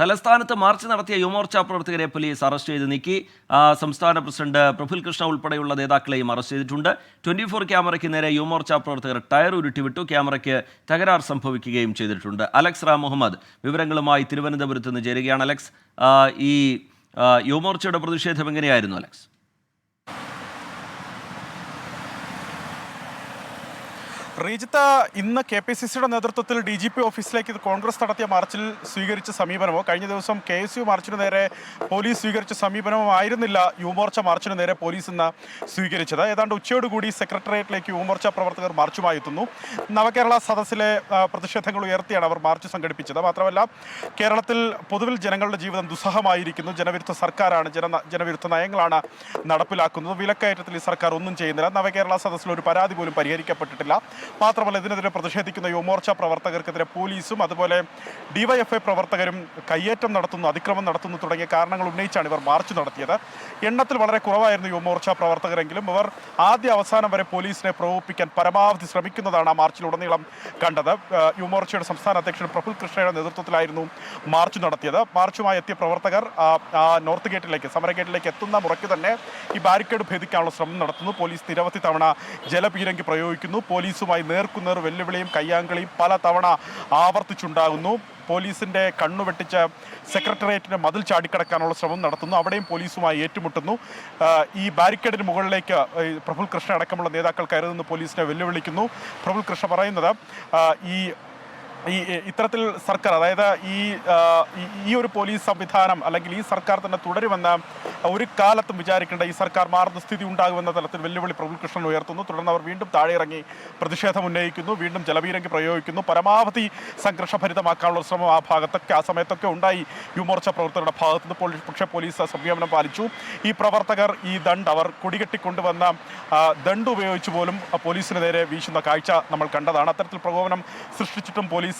തലസ്ഥാനത്ത് മാർച്ച് നടത്തിയ യുവമോർച്ച പ്രവർത്തകരെ പോലീസ് അറസ്റ്റ് ചെയ്ത് നീക്കി. സംസ്ഥാന പ്രസിഡന്റ് പ്രഫുൽ കൃഷ്ണ ഉൾപ്പെടെയുള്ള നേതാക്കളെയും അറസ്റ്റ് ചെയ്തിട്ടുണ്ട്. ട്വന്റി ഫോർ ക്യാമറയ്ക്ക് നേരെ യുവമോർച്ച പ്രവർത്തകർ ടയർ ഉരുട്ടിവിട്ടു. ക്യാമറയ്ക്ക് തകരാർ സംഭവിക്കുകയും ചെയ്തിട്ടുണ്ട്. അലക്സ് റാം മുഹമ്മദ് വിവരങ്ങളുമായി തിരുവനന്തപുരത്ത് നിന്ന് ചേരുകയാണ്. അലക്സ് ഈ യുവമോർച്ചയുടെ പ്രതിഷേധം എങ്ങനെയായിരുന്നു അലക്സ്? റീജിത്ത ഇന്ന് കെ പി സി സിയുടെ നേതൃത്വത്തിൽ ഡി ജി പി ഓഫീസിലേക്ക് കോൺഗ്രസ് നടത്തിയ മാർച്ചിൽ സ്വീകരിച്ച സമീപനമോ? കഴിഞ്ഞ ദിവസം കെ എസ് യു മാർച്ചിന് നേരെ പോലീസ് സ്വീകരിച്ച സമീപനമോ ആയിരുന്നില്ല യുവമോർച്ച മാർച്ചിന് നേരെ പോലീസ് ഇന്ന് സ്വീകരിച്ചത്. ഏതാണ്ട് ഉച്ചയോടുകൂടി സെക്രട്ടേറിയറ്റിലേക്ക് യുവമോർച്ച പ്രവർത്തകർ മാർച്ചുമായി എത്തുന്നു. നവകേരള സദസ്സിലെ പ്രതിഷേധങ്ങൾ ഉയർത്തിയാണ് അവർ മാർച്ച് സംഘടിപ്പിച്ചത്. മാത്രമല്ല കേരളത്തിൽ പൊതുവിൽ ജനങ്ങളുടെ ജീവിതം ദുസ്സഹമായിരിക്കുന്നു. ജനവിരുദ്ധ സർക്കാരാണ് ജന ജനവിരുദ്ധ നയങ്ങളാണ് നടപ്പിലാക്കുന്നത്. വിലക്കയറ്റത്തിൽ ഈ സർക്കാർ ഒന്നും ചെയ്യുന്നില്ല. നവകേരള സദസ്സിൽ ഒരു പരാതി പോലും പരിഹരിക്കപ്പെട്ടിട്ടില്ല. മാത്രമല്ല ഇതിനെതിരെ പ്രതിഷേധിക്കുന്ന യുവമോർച്ച പ്രവർത്തകർക്കെതിരെ പോലീസും അതുപോലെ ഡിവൈഎഫ്ഐ പ്രവർത്തകരും കയ്യേറ്റം നടത്തുന്നു അതിക്രമം നടത്തുന്നു തുടങ്ങിയ കാരണങ്ങൾ ഉന്നയിച്ചാണ് ഇവർ മാർച്ച് നടത്തിയത്. എണ്ണത്തിൽ വളരെ കുറവായിരുന്നു യുവമോർച്ച പ്രവർത്തകരെങ്കിലും. ഇവർ ആദ്യ അവസാനം വരെ പോലീസിനെ പ്രകോപിപ്പിക്കാൻ പരമാവധി ശ്രമിക്കുന്നതാണ് ആ മാർച്ചിലുടനീളം കണ്ടത്. യുവമോർച്ചയുടെ സംസ്ഥാന അധ്യക്ഷൻ പ്രഫുൽ കൃഷ്ണയുടെ നേതൃത്വത്തിലായിരുന്നു മാർച്ച് നടത്തിയത്. മാർച്ചുമായി എത്തിയ പ്രവർത്തകർ നോർത്ത് ഗേറ്റിലേക്ക് സമര ഗേറ്റിലേക്ക് എത്തുന്ന മുറയ്ക്ക് തന്നെ ഈ ബാരിക്കേഡ് ഭേദിക്കാനുള്ള ശ്രമം നടത്തുന്നു. പോലീസ് നിരവധി തവണ ജലപീരങ്കി പ്രയോഗിക്കുന്നു. പോലീസുമായി നേർക്കുനേർ വെല്ലുവിളിയും കയ്യാങ്കളിയും പല തവണ ആവർത്തിച്ചുണ്ടാകുന്നു. പോലീസിന്റെ കണ്ണു വെട്ടിച്ച് സെക്രട്ടേറിയറ്റിന്റെ മതിൽ ചാടിക്കടക്കാനുള്ള ശ്രമം നടത്തുന്നു. അവിടെയും പോലീസുമായി ഏറ്റുമുട്ടുന്നു. ഈ ബാരിക്കേഡിന് മുകളിലേക്ക് പ്രഫുൽ കൃഷ്ണ അടക്കമുള്ള നേതാക്കൾ കയറി നിന്ന് പോലീസിനെ വെല്ലുവിളിക്കുന്നു. പ്രഫുൽ കൃഷ്ണ പറയുന്നത് ഈ ഈ ഇത്തരത്തിൽ സർക്കാർ അതായത് ഈ ഈ- ഒരു പോലീസ് സംവിധാനം അല്ലെങ്കിൽ ഈ സർക്കാർ തന്നെ തുടരുമെന്ന് ഒരു കാലത്തും വിചാരിക്കേണ്ട ഈ സർക്കാർ മാറുന്ന സ്ഥിതി ഉണ്ടാകുമെന്ന തലത്തിൽ വെല്ലുവിളി പ്രഭു കൃഷ്ണൻ ഉയർത്തുന്നു. തുടർന്ന് അവർ വീണ്ടും താഴെ ഇറങ്ങി പ്രതിഷേധം ഉന്നയിക്കുന്നു വീണ്ടും ജലവീരങ്കി പ്രയോഗിക്കുന്നു. പരമാവധി സംഘർഷഭരിതമാക്കാനുള്ള ശ്രമം ആ ഭാഗത്തൊക്കെ ആ സമയത്തൊക്കെ ഉണ്ടായി. യുവമോർച്ച പ്രവർത്തകരുടെ ഭാഗത്ത് നിന്ന് പോലീസ് പക്ഷേ പോലീസ് സംയമനം പാലിച്ചു. ഈ പ്രവർത്തകർ ഈ ദണ്ട് അവർ കൊടികെട്ടിക്കൊണ്ടുവന്ന ദണ്ട് ഉപയോഗിച്ച് പോലും പോലീസിന് നേരെ വീശുന്ന കാഴ്ച നമ്മൾ കണ്ടതാണ്. അത്തരത്തിൽ പ്രകോപനം സൃഷ്ടിച്ചിട്ടും പോലീസ്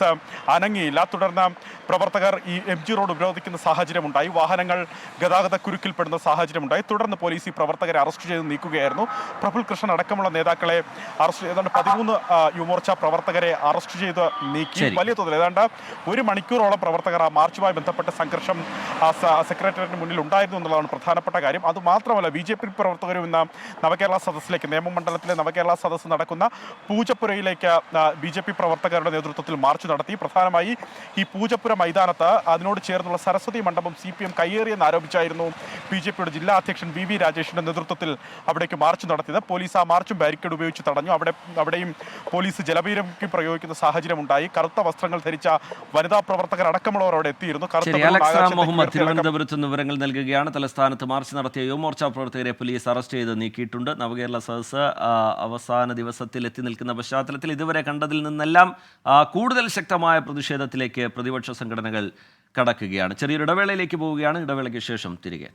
അനങ്ങിയില്ല. തുടർന്ന് പ്രവർത്തകർ ഈ എം ജി റോഡ് ഉപരോധിക്കുന്ന സാഹചര്യമുണ്ടായി. വാഹനങ്ങൾ ഗതാഗത കുരുക്കിൽപ്പെടുന്ന സാഹചര്യമുണ്ടായി. തുടർന്ന് പോലീസ് ഈ പ്രവർത്തകരെ അറസ്റ്റ് ചെയ്ത് നീക്കുകയായിരുന്നു. പ്രഫുൽ കൃഷ്ണൻ അടക്കമുള്ള നേതാക്കളെ അറസ്റ്റ് ഏതാണ്ട് പതിമൂന്ന് യുവമോർച്ച പ്രവർത്തകരെ അറസ്റ്റ് ചെയ്ത് നീക്കി. വലിയ തോതിൽ ഏതാണ്ട് ഒരു മണിക്കൂറോളം പ്രവർത്തകർ ആ മാർച്ചുമായി ബന്ധപ്പെട്ട സംഘർഷം സെക്രട്ടേറിയറ്റിന് മുന്നിൽ ഉണ്ടായിരുന്നു എന്നുള്ളതാണ് പ്രധാനപ്പെട്ട കാര്യം. അതുമാത്രമല്ല ബി ജെ പി പ്രവർത്തകരും ഇന്ന് നവകേരള സദസ്സിലേക്ക് നിയമമണ്ഡലത്തിലെ നവകേരള സദസ്സ് നടക്കുന്ന പൂജപ്പുരയിലേക്ക് ബി ജെ പി പ്രവർത്തകരുടെ നേതൃത്വത്തിൽ മാർച്ച് നടത്തി. പ്രധാനമായി ഈ പൂജപ്പുര മൈതാനത്ത് അതിനോട് ചേർന്നുള്ള Saraswathi Mandapam C P M കയ്യേറിയെന്ന് ആരോപിച്ചായിരുന്നു ബി ജെ പിയുടെ ജില്ലാ അധ്യക്ഷൻ വി വി രാജേഷിന്റെ നേതൃത്വത്തിൽ അവിടേക്ക് മാർച്ച് നടത്തിയത്. പോലീസ് ആ മാർച്ചും ബാരിക്കേഡ് ഉപയോഗിച്ച് തടഞ്ഞു. അവിടെ അവിടെയും പോലീസ് ജലപീരങ്കി പ്രയോഗിക്കുന്ന സാഹചര്യമുണ്ടായി. കറുത്ത വസ്ത്രങ്ങൾ ധരിച്ച വനിതാ പ്രവർത്തകർ അടക്കമുള്ളവർ അവിടെ എത്തിയിരുന്നു. കറുത്ത മുഹമ്മദ് തിരുവനന്തപുരത്ത് വിവരങ്ങൾ നൽകുകയാണ്. തലസ്ഥാനത്ത് മാർച്ച് നടത്തിയ യുവമോർച്ച പ്രവർത്തകരെ പോലീസ് അറസ്റ്റ് ചെയ്ത് നീക്കിയിട്ടുണ്ട്. നവകേരള സദസ് അവസാന ദിവസത്തിൽ എത്തി നിൽക്കുന്ന പശ്ചാത്തലത്തിൽ ഇതുവരെ കണ്ടതിൽ നിന്നെല്ലാം ആ, ശക്തമായ പ്രതിഷേധത്തിലേക്ക് പ്രതിപക്ഷ സംഘടനകൾ കടക്കുകയാണ്. ചെറിയൊരു ഇടവേളയിലേക്ക് പോവുകയാണ്. ഇടവേളയ്ക്ക് ശേഷം തിരികെ